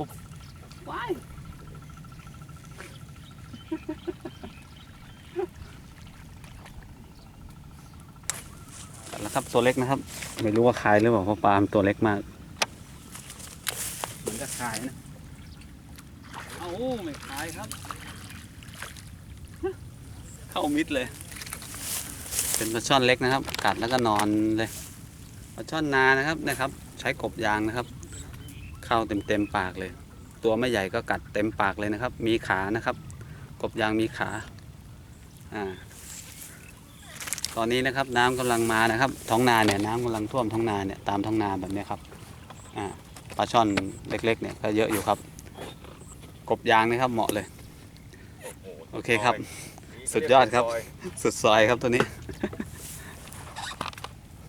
ปุ๊บว้นะครับตัวเล็กนะครับ ไม่รู้ว่าคายหรือเปล่าเพราะปลามตัวเล็กมากเหมือนกับคายนะเอ้าไม่คายครับ เข้ามิดเลย เป็นปลาช่อนเล็กนะครับ กัดแล้วก็นอนเลยปลาช่อนนานะครับนะครับ ใช้กบยางนะครับ เข้าเต็มเต็มๆปากเลย ตัวไม่ใหญ่ก็กัดเต็มปากเลยนะครับ มีขานะครับ กบยางมีขา อ่า ตอนนี้นะครับ น้ำกำลังมานะครับ ท้องนาเนี่ยน้ำกำลังท่วมท้องนาเนี่ยตามท้องนาแบบเนี้ยครับ อ่าปลาช่อนเล็ก ๆ เนี่ยก็เยอะอยู่ครับ กบยางนะครับเหมาะเลย โอเคครับ สุดยอดครับ สุดซอยครับตัวนี้